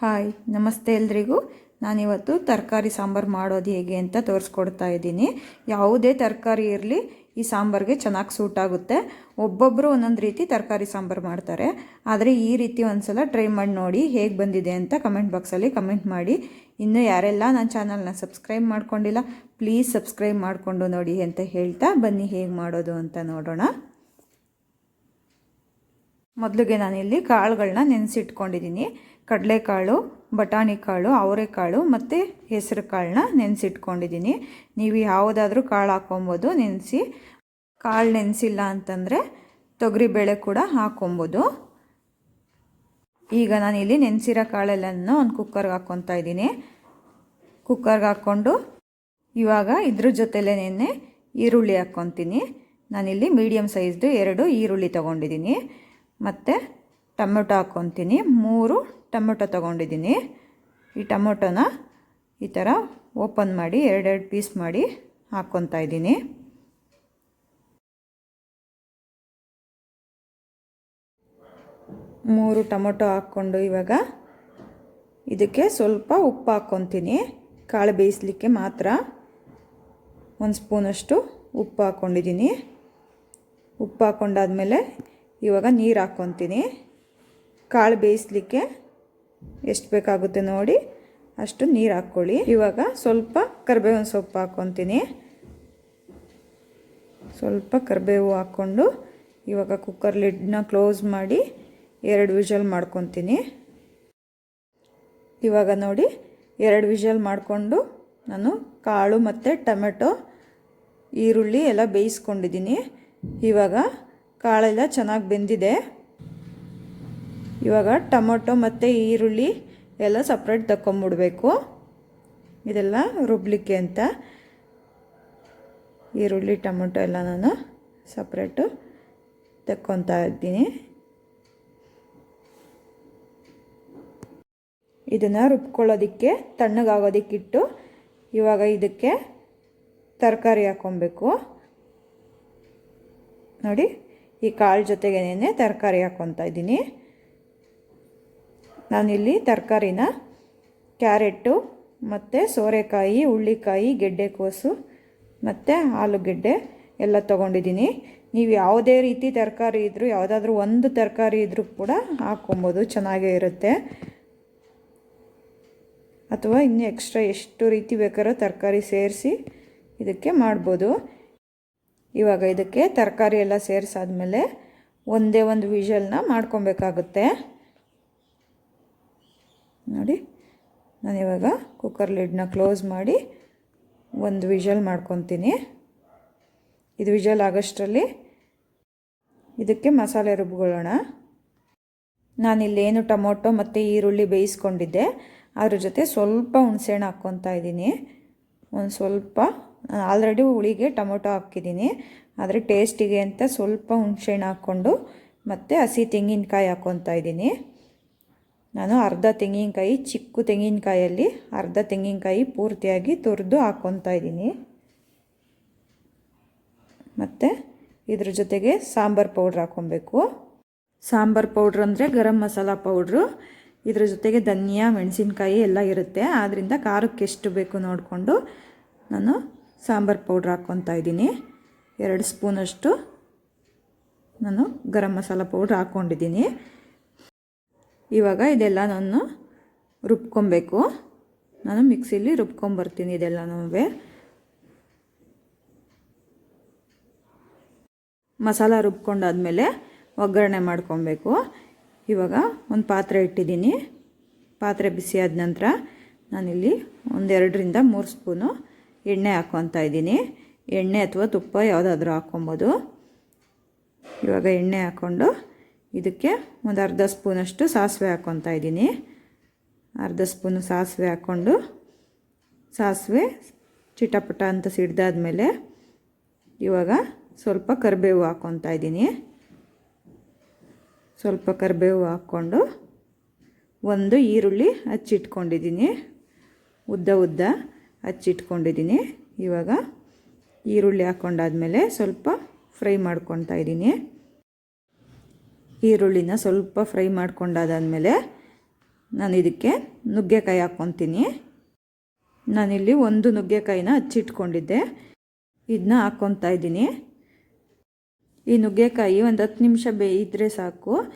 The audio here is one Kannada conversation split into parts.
ಹಾಯ್, ನಮಸ್ತೆ ಎಲ್ರಿಗೂ. ನಾನಿವತ್ತು ತರಕಾರಿ ಸಾಂಬಾರು ಮಾಡೋದು ಹೇಗೆ ಅಂತ ತೋರಿಸ್ಕೊಡ್ತಾ ಇದ್ದೀನಿ. ಯಾವುದೇ ತರಕಾರಿ ಇರಲಿ, ಈ ಸಾಂಬಾರಿಗೆ ಚೆನ್ನಾಗಿ ಸೂಟ್ ಆಗುತ್ತೆ. ಒಬ್ಬೊಬ್ಬರು ಒಂದೊಂದು ರೀತಿ ತರಕಾರಿ ಸಾಂಬಾರು ಮಾಡ್ತಾರೆ. ಆದರೆ ಈ ರೀತಿ ಒಂದ್ಸಲ ಟ್ರೈ ಮಾಡಿ ನೋಡಿ ಹೇಗೆ ಬಂದಿದೆ ಅಂತ ಕಮೆಂಟ್ ಬಾಕ್ಸಲ್ಲಿ ಕಮೆಂಟ್ ಮಾಡಿ. ಇನ್ನು ಯಾರೆಲ್ಲ ನನ್ನ ಚಾನಲ್ನ ಸಬ್ಸ್ಕ್ರೈಬ್ ಮಾಡ್ಕೊಂಡಿಲ್ಲ ಪ್ಲೀಸ್ ಸಬ್ಸ್ಕ್ರೈಬ್ ಮಾಡಿಕೊಂಡು ನೋಡಿ ಅಂತ ಹೇಳ್ತಾ ಬನ್ನಿ ಹೇಗೆ ಮಾಡೋದು ಅಂತ ನೋಡೋಣ. ಮೊದಲಿಗೆ ನಾನಿಲ್ಲಿ ಕಾಳುಗಳನ್ನ ನೆನೆಸಿಟ್ಕೊಂಡಿದ್ದೀನಿ. ಕಡಲೆಕಾಳು ಬಟಾಣಿ ಕಾಳು ಅವರೆಕಾಳು ಮತ್ತು ಹೆಸರು ಕಾಳನ್ನ ನೆನೆಸಿಟ್ಕೊಂಡಿದ್ದೀನಿ. ನೀವು ಯಾವುದಾದ್ರೂ ಕಾಳು ಹಾಕೊಬೋದು ನೆನೆಸಿ. ಕಾಳು ನೆನೆಸಿಲ್ಲ ಅಂತಂದರೆ ತೊಗರಿಬೇಳೆ ಕೂಡ ಹಾಕೊಬೋದು ಈಗ ನಾನಿಲ್ಲಿ ನೆನೆಸಿರೋ ಕಾಳೆಲ್ಲನೂ ಒಂದು ಕುಕ್ಕರ್ಗೆ ಹಾಕ್ಕೊತಾ ಇದ್ದೀನಿ. ಕುಕ್ಕರ್ಗೆ ಹಾಕ್ಕೊಂಡು ಇವಾಗ ಇದ್ರ ಜೊತೆಲೇನೆ ಈರುಳ್ಳಿ ಹಾಕ್ಕೊತೀನಿ. ನಾನಿಲ್ಲಿ ಮೀಡಿಯಮ್ ಸೈಜ್ದು ಎರಡು ಈರುಳ್ಳಿ ತೊಗೊಂಡಿದ್ದೀನಿ. ಮತ್ತು ಟೊಮೆಟೊ ಹಾಕ್ಕೊತೀನಿ ಮೂರು ಟೊಮೆಟೊ ತೊಗೊಂಡಿದ್ದೀನಿ. ಈ ಟೊಮೊಟೊನ ಈ ಥರ ಓಪನ್ ಮಾಡಿ ಎರಡೆರಡು ಪೀಸ್ ಮಾಡಿ ಹಾಕ್ಕೊತಾ ಇದ್ದೀನಿ. ಮೂರು ಟೊಮೊಟೊ ಹಾಕ್ಕೊಂಡು ಇವಾಗ ಇದಕ್ಕೆ ಸ್ವಲ್ಪ ಉಪ್ಪು ಹಾಕ್ಕೊತೀನಿ. ಕಾಳು ಬೇಯಿಸ್ಲಿಕ್ಕೆ ಮಾತ್ರ ಒಂದು ಸ್ಪೂನಷ್ಟು ಉಪ್ಪು ಹಾಕ್ಕೊಂಡಿದ್ದೀನಿ. ಉಪ್ಪು ಹಾಕ್ಕೊಂಡಾದ್ಮೇಲೆ ಇವಾಗ ನೀರು ಹಾಕ್ಕೊತೀನಿ. ಕಾಳು ಬೇಯಿಸ್ಲಿಕ್ಕೆ ಎಷ್ಟು ಬೇಕಾಗುತ್ತೆ ನೋಡಿ. ಅಷ್ಟು ನೀರು ಹಾಕ್ಕೊಳ್ಳಿ. ಇವಾಗ ಸ್ವಲ್ಪ ಕರಿಬೇವಿನ ಸೊಪ್ಪು ಹಾಕ್ಕೊತೀನಿ. ಸ್ವಲ್ಪ ಕರಿಬೇವು ಹಾಕ್ಕೊಂಡು ಇವಾಗ ಕುಕ್ಕರ್ ಲಿಡ್ನ ಕ್ಲೋಸ್ ಮಾಡಿ ಎರಡು ವಿಷಲ್ ಮಾಡ್ಕೊತೀನಿ. ಇವಾಗ ನೋಡಿ, ಎರಡು ವಿಷಲ್ ಮಾಡಿಕೊಂಡು ನಾನು ಕಾಳು ಮತ್ತು ಟೊಮೆಟೊ, ಈರುಳ್ಳಿ ಎಲ್ಲ ಬೇಯಿಸ್ಕೊಂಡಿದ್ದೀನಿ. ಇವಾಗ ಕಾಳೆಲ್ಲ ಚೆನ್ನಾಗಿ ಬೆಂದಿದೆ. ಇವಾಗ ಟೊಮೊಟೊ ಮತ್ತು ಈರುಳ್ಳಿ ಎಲ್ಲ ಸಪ್ರೇಟ್ ತಗೊಂಬಿಡ್ಬೇಕು ಇದೆಲ್ಲ ರುಬ್ಲಿಕ್ಕೆ ಅಂತ. ಈರುಳ್ಳಿ, ಟೊಮೊಟೊ ಎಲ್ಲ ನಾನು ಸಪ್ರೇಟು ತಕ್ಕೊತಾ ಇದ್ದೀನಿ. ಇದನ್ನು ರುಬ್ಕೊಳ್ಳೋದಕ್ಕೆ, ತಣ್ಣಗಾಗೋದಕ್ಕಿಟ್ಟು ಇವಾಗ ಇದಕ್ಕೆ ತರಕಾರಿ ಹಾಕ್ಕೊಬೇಕು. ನೋಡಿ, ಈ ಕಾಳು ಜೊತೆಗೇನೆ ತರಕಾರಿ ಹಾಕ್ಕೊತಾ ಇದ್ದೀನಿ. ನಾನಿಲ್ಲಿ ತರಕಾರಿನ ಕ್ಯಾರೆಟು ಮತ್ತು ಸೋರೆಕಾಯಿ ಹುಳ್ಳಿಕಾಯಿ ಗೆಡ್ಡೆಕೋಸು ಮತ್ತು ಆಲೂಗೆಡ್ಡೆ ಎಲ್ಲ ತೊಗೊಂಡಿದ್ದೀನಿ. ನೀವು ಯಾವುದೇ ರೀತಿ ತರಕಾರಿ ಇದ್ದರೂ ಯಾವುದಾದ್ರೂ ಒಂದು ತರಕಾರಿ ಇದ್ದರೂ ಕೂಡ ಹಾಕ್ಕೊಬೋದು, ಚೆನ್ನಾಗೇ ಇರುತ್ತೆ. ಅಥವಾ ಇನ್ನು ಎಕ್ಸ್ಟ್ರಾ ಎಷ್ಟು ರೀತಿ ಬೇಕಾರೋ ತರಕಾರಿ ಸೇರಿಸಿ ಇದಕ್ಕೆ ಮಾಡ್ಬೋದು. ಇವಾಗ ಇದಕ್ಕೆ ತರಕಾರಿ ಎಲ್ಲ ಸೇರಿಸಾದ್ಮೇಲೆ ಒಂದೇ ಒಂದು ವಿಷಲ್ನ ಮಾಡ್ಕೊಬೇಕಾಗುತ್ತೆ. ನೋಡಿ. ನಾನು ಇವಾಗ ಕುಕ್ಕರ್ ಲಿಡ್ನ ಕ್ಲೋಸ್ ಮಾಡಿ ಒಂದು ವಿಷಲ್ ಮಾಡ್ಕೊತೀನಿ. ಇದು ವಿಷಲ್ ಆಗೋಷ್ಟರಲ್ಲಿ ಇದಕ್ಕೆ ಮಸಾಲೆ ರುಬ್ಕೊಳ್ಳೋಣ. ನಾನಿಲ್ಲೇನು ಟೊಮೊಟೊ ಮತ್ತು ಈರುಳ್ಳಿ ಬೇಯಿಸ್ಕೊಂಡಿದ್ದೆ. ಅದ್ರ ಜೊತೆ ಸ್ವಲ್ಪ ಹುಣಸೆಹಣ್ಣು ಹಾಕ್ಕೊತಾ ಇದ್ದೀನಿ. ಒಂದು ಸ್ವಲ್ಪ ಆಲ್ರೆಡಿ ಹುಳಿಗೆ ಟೊಮೊಟೊ ಹಾಕಿದ್ದೀನಿ. ಆದರೆ ಟೇಸ್ಟಿಗೆ ಅಂತ ಸ್ವಲ್ಪ ಹುಣಸೆಹಣ್ಣು ಹಾಕ್ಕೊಂಡು ಮತ್ತು ಹಸಿ ತೆಂಗಿನಕಾಯಿ ಹಾಕ್ಕೊತಾ ಇದ್ದೀನಿ. ನಾನು ಅರ್ಧ ತೆಂಗಿನಕಾಯಿ, ಚಿಕ್ಕ ತೆಂಗಿನಕಾಯಲ್ಲಿ ಅರ್ಧ ತೆಂಗಿನಕಾಯಿ ಪೂರ್ತಿಯಾಗಿ ತುರಿದು ಹಾಕ್ಕೊತಾ ಇದ್ದೀನಿ. ಮತ್ತು ಇದ್ರ ಜೊತೆಗೆ ಸಾಂಬಾರು ಪೌಡ್ರ್ ಹಾಕ್ಕೊಬೇಕು ಸಾಂಬಾರು ಪೌಡ್ರ್ ಅಂದರೆ ಗರಂ ಮಸಾಲ ಪೌಡ್ರು. ಇದ್ರ ಜೊತೆಗೆ ಧನಿಯಾ, ಮೆಣಸಿನಕಾಯಿ ಎಲ್ಲ ಇರುತ್ತೆ. ಆದ್ದರಿಂದ ಖಾರಕ್ಕೆ ಎಷ್ಟು ಬೇಕು ನೋಡಿಕೊಂಡು ನಾನು ಸಾಂಬಾರು ಪೌಡ್ರ್ ಹಾಕ್ಕೊತಾ ಇದ್ದೀನಿ. ಎರಡು ಸ್ಪೂನಷ್ಟು ನಾನು ಗರಂ ಮಸಾಲ ಪೌಡ್ರ್ ಹಾಕ್ಕೊಂಡಿದ್ದೀನಿ ಇವಾಗ ಇದೆಲ್ಲ ನಾನು ರುಬ್ಕೊಬೇಕು. ನಾನು ಮಿಕ್ಸಿಲಿ ರುಬ್ಕೊಂಬರ್ತೀನಿ ಇದೆಲ್ಲನೂ ಮಸಾಲ ರುಬ್ಕೊಂಡಾದಮೇಲೆ ಒಗ್ಗರಣೆ ಮಾಡ್ಕೊಬೇಕು. ಇವಾಗ ಒಂದು ಪಾತ್ರೆ ಇಟ್ಟಿದ್ದೀನಿ. ಪಾತ್ರೆ ಬಿಸಿ ಆದ ನಂತರ ನಾನಿಲ್ಲಿ ಒಂದೆರಡರಿಂದ ಮೂರು ಸ್ಪೂನು ಎಣ್ಣೆ ಹಾಕ್ಕೊತಾ ಇದ್ದೀನಿ. ಎಣ್ಣೆ ಅಥವಾ ತುಪ್ಪ ಯಾವುದಾದ್ರೂ ಹಾಕ್ಕೊಬೋದು. ಇವಾಗ ಎಣ್ಣೆ ಹಾಕ್ಕೊಂಡು ಇದಕ್ಕೆ ಒಂದು ಅರ್ಧ ಸ್ಪೂನಷ್ಟು ಸಾಸಿವೆ ಹಾಕ್ಕೊತಾ ಇದ್ದೀನಿ. ಅರ್ಧ ಸ್ಪೂನು ಸಾಸಿವೆ ಹಾಕ್ಕೊಂಡು ಸಾಸಿವೆ ಚಿಟಪಟ ಅಂತ ಸಿಡ್ದಾದ್ಮೇಲೆ ಇವಾಗ ಸ್ವಲ್ಪ ಕರಿಬೇವು ಹಾಕ್ಕೊತಾ ಇದ್ದೀನಿ. ಸ್ವಲ್ಪ ಕರಿಬೇವು ಹಾಕ್ಕೊಂಡು ಒಂದು ಈರುಳ್ಳಿ ಹಚ್ಚಿಟ್ಕೊಂಡಿದ್ದೀನಿ. ಉದ್ದ ಉದ್ದ ಹಚ್ಚಿಟ್ಕೊಂಡಿದ್ದೀನಿ. ಇವಾಗ ಈರುಳ್ಳಿ ಹಾಕ್ಕೊಂಡಾದ್ಮೇಲೆ ಸ್ವಲ್ಪ ಫ್ರೈ ಮಾಡ್ಕೊತಾ ಇದ್ದೀನಿ. ಈರುಳ್ಳಿನ ಸ್ವಲ್ಪ ಫ್ರೈ ಮಾಡ್ಕೊಂಡಾದಾದಮೇಲೆ ನಾನು ಇದಕ್ಕೆ ನುಗ್ಗೆಕಾಯಿ ಹಾಕ್ಕೊತೀನಿ. ನಾನಿಲ್ಲಿ ಒಂದು ನುಗ್ಗೆಕಾಯಿನ ಹಚ್ಚಿಟ್ಕೊಂಡಿದ್ದೆ. ಇದನ್ನ ಹಾಕ್ಕೊತಾ ಇದ್ದೀನಿ. ಈ ನುಗ್ಗೆಕಾಯಿ ಒಂದು ಹತ್ತು ನಿಮಿಷ ಬೇಯಿದ್ರೆ ಸಾಕು.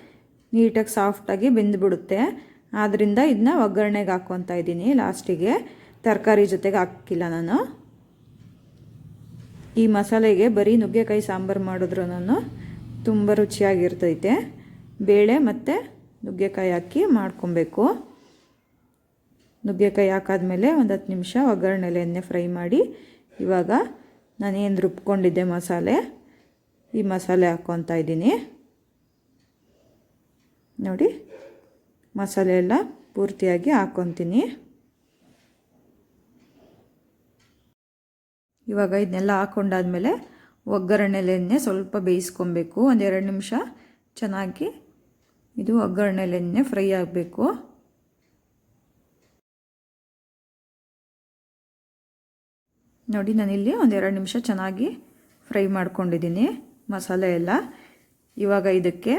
ನೀಟಾಗಿ ಸಾಫ್ಟಾಗಿ ಬೆಂದುಬಿಡುತ್ತೆ. ಆದ್ದರಿಂದ ಇದನ್ನ ಒಗ್ಗರಣೆಗೆ ಹಾಕ್ಕೊತಾ ಇದ್ದೀನಿ ಲಾಸ್ಟಿಗೆ. ತರಕಾರಿ ಜೊತೆಗೆ ಹಾಕಿಲ್ಲ ನಾನು. ಈ ಮಸಾಲೆಗೆ ಬರೀ ನುಗ್ಗೆಕಾಯಿ ಸಾಂಬಾರು ಮಾಡಿದ್ರು ನಾನು ತುಂಬ ರುಚಿಯಾಗಿರ್ತೈತೆ. ಬೇಳೆ ಮತ್ತು ನುಗ್ಗೆಕಾಯಿ ಹಾಕಿ ಮಾಡ್ಕೊಬೇಕು. ನುಗ್ಗೆಕಾಯಿ ಹಾಕಾದ್ಮೇಲೆ ಒಂದು ಹತ್ತು ನಿಮಿಷ ಒಗ್ಗರಣೆಲೆ ಎಣ್ಣೆ ಫ್ರೈ ಮಾಡಿ ಇವಾಗ ನಾನೇನು ರುಬ್ಕೊಂಡಿದ್ದೆ ಮಸಾಲೆ, ಈ ಮಸಾಲೆ ಹಾಕ್ಕೊತಾ ಇದ್ದೀನಿ. ನೋಡಿ, ಮಸಾಲೆ ಎಲ್ಲ ಪೂರ್ತಿಯಾಗಿ ಹಾಕ್ಕೊತೀನಿ ಇವಾಗ ಇದನ್ನೆಲ್ಲ ಹಾಕ್ಕೊಂಡಾದ್ಮೇಲೆ ಒಗ್ಗರಣೆಲೆಯನ್ನೇ ಸ್ವಲ್ಪ ಬೇಯಿಸ್ಕೊಬೇಕು. ಒಂದೆರಡು ನಿಮಿಷ ಚೆನ್ನಾಗಿ ಇದು ಒಗ್ಗರಣೆಲೆನ್ನೇ ಫ್ರೈ ಆಗಬೇಕು. ನೋಡಿ, ನಾನಿಲ್ಲಿ ಒಂದೆರಡು ನಿಮಿಷ ಚೆನ್ನಾಗಿ ಫ್ರೈ ಮಾಡ್ಕೊಂಡಿದ್ದೀನಿ ಮಸಾಲೆ ಎಲ್ಲ. ಇವಾಗ ಇದಕ್ಕೆ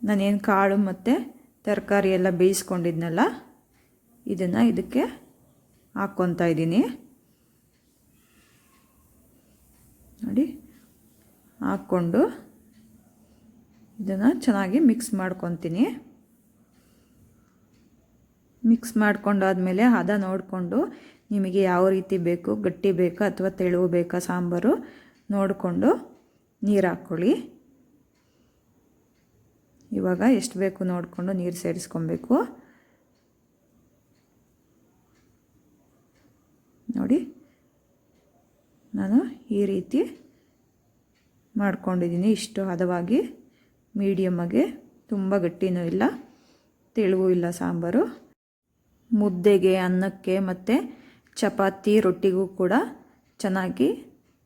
ನಾನೇನು ಕಾಳು ಮತ್ತು ತರಕಾರಿ ಎಲ್ಲ ಬೇಯಿಸ್ಕೊಂಡಿದ್ನಲ್ಲ, ಇದನ್ನು ಇದಕ್ಕೆ ಹಾಕ್ಕೊತಾ ಇದ್ದೀನಿ. ನೋಡಿ, ಹಾಕ್ಕೊಂಡು ಇದನ್ನು ಚೆನ್ನಾಗಿ ಮಿಕ್ಸ್ ಮಾಡ್ಕೊತೀನಿ. ಮಿಕ್ಸ್ ಮಾಡ್ಕೊಂಡಾದ್ಮೇಲೆ ಹದ ನೋಡಿಕೊಂಡು ನಿಮಗೆ ಯಾವ ರೀತಿ ಬೇಕು, ಗಟ್ಟಿ ಬೇಕಾ ಅಥವಾ ತೆಳುವು ಬೇಕಾ ಸಾಂಬಾರು ನೋಡಿಕೊಂಡು ನೀರು ಹಾಕ್ಕೊಳ್ಳಿ ಇವಾಗ ಎಷ್ಟು ಬೇಕು ನೋಡಿಕೊಂಡು ನೀರು ಸೇರಿಸ್ಕೊಬೇಕು. ನೋಡಿ, ನಾನು ಈ ರೀತಿ ಮಾಡ್ಕೊಂಡಿದ್ದೀನಿ. ಇಷ್ಟು ಹದವಾಗಿ ಮೀಡಿಯಮ್ಮಾಗೆ ತುಂಬ ಗಟ್ಟಿನೂ ಇಲ್ಲ, ತೆಳುವೂ ಇಲ್ಲ ಸಾಂಬಾರು. ಮುದ್ದೆಗೆ ಅನ್ನಕ್ಕೆ ಮತ್ತು ಚಪಾತಿ ರೊಟ್ಟಿಗೂ ಕೂಡ ಚೆನ್ನಾಗಿ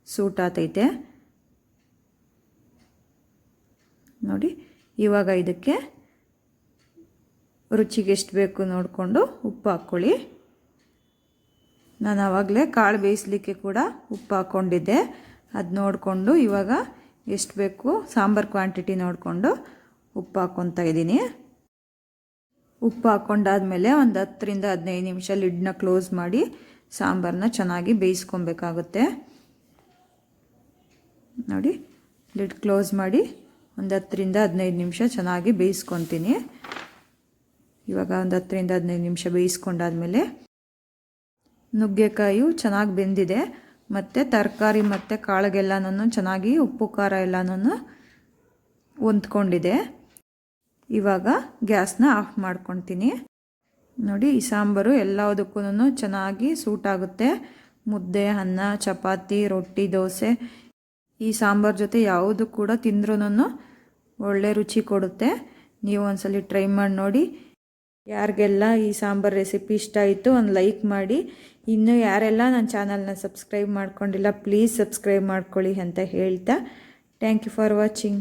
ಸೂಟ್ ಆತೈತೆ. ನೋಡಿ, ಇವಾಗ ಇದಕ್ಕೆ ರುಚಿಗೆ ಎಷ್ಟು ಬೇಕು ನೋಡಿಕೊಂಡು ಉಪ್ಪು ಹಾಕ್ಕೊಳ್ಳಿ. ನಾನು ಆವಾಗಲೇ ಕಾಳು ಬೇಯಿಸಲಿಕ್ಕೆ ಕೂಡ ಉಪ್ಪು ಹಾಕ್ಕೊಂಡಿದ್ದೆ. ಅದು ನೋಡಿಕೊಂಡು ಇವಾಗ ಎಷ್ಟು ಬೇಕು? ಸಾಂಬಾರು ಕ್ವಾಂಟಿಟಿ ನೋಡಿಕೊಂಡು ಉಪ್ಪು ಹಾಕ್ಕೊತಾ ಇದ್ದೀನಿ. ಉಪ್ಪು ಹಾಕ್ಕೊಂಡಾದಮೇಲೆ ಒಂದು ಹತ್ತರಿಂದ ಹದಿನೈದು ನಿಮಿಷ ಲಿಡ್ನ ಕ್ಲೋಸ್ ಮಾಡಿ ಸಾಂಬಾರನ್ನ ಚೆನ್ನಾಗಿ ಬೇಯಿಸ್ಕೊಬೇಕಾಗುತ್ತೆ. ನೋಡಿ ಲಿಡ್ ಕ್ಲೋಸ್ ಮಾಡಿ ಒಂದು ಹತ್ತರಿಂದ ಹದಿನೈದು ನಿಮಿಷ ಚೆನ್ನಾಗಿ ಬೇಯಿಸ್ಕೊತೀನಿ. ಇವಾಗ ಒಂದು ಹತ್ತರಿಂದ ಹದಿನೈದು ನಿಮಿಷ ಬೇಯಿಸ್ಕೊಂಡಾದಮೇಲೆ ನುಗ್ಗೆಕಾಯಿಯು ಚೆನ್ನಾಗಿ ಬೆಂದಿದೆ. ಮತ್ತು ತರಕಾರಿ ಮತ್ತು ಕಾಳಿಗೆಲ್ಲನೂ ಚೆನ್ನಾಗಿ ಉಪ್ಪು, ಖಾರ ಎಲ್ಲನೂ ಹೊಂದ್ಕೊಂಡಿದೆ. ಇವಾಗ ಗ್ಯಾಸ್ನ ಆಫ್ ಮಾಡ್ಕೊತೀನಿ ನೋಡಿ, ಈ ಸಾಂಬಾರು ಎಲ್ಲದಕ್ಕೂ ಚೆನ್ನಾಗಿ ಸೂಟ್ ಆಗುತ್ತೆ. ಮುದ್ದೆ, ಅನ್ನ, ಚಪಾತಿ, ರೊಟ್ಟಿ, ದೋಸೆ, ಈ ಸಾಂಬಾರು ಜೊತೆ ಯಾವುದು ಕೂಡ ತಿಂದ್ರೂ ಒಳ್ಳೆ ರುಚಿ ಕೊಡುತ್ತೆ. ನೀವು ಒಂದ್ಸಲಿ ಟ್ರೈ ಮಾಡಿ ನೋಡಿ. ಯಾರಿಗೆಲ್ಲ ಈ ಸಾಂಬಾರು ರೆಸಿಪಿ ಇಷ್ಟ ಆಯಿತು ಒಂದು ಲೈಕ್ ಮಾಡಿ. ಇನ್ನು ಯಾರೆಲ್ಲ ನನ್ನ ಚಾನಲ್ನ ಸಬ್ಸ್ಕ್ರೈಬ್ ಮಾಡ್ಕೊಂಡಿಲ್ಲ, ಪ್ಲೀಸ್ ಸಬ್ಸ್ಕ್ರೈಬ್ ಮಾಡ್ಕೊಳ್ಳಿ ಅಂತ ಹೇಳ್ತಾ. Thank you for watching.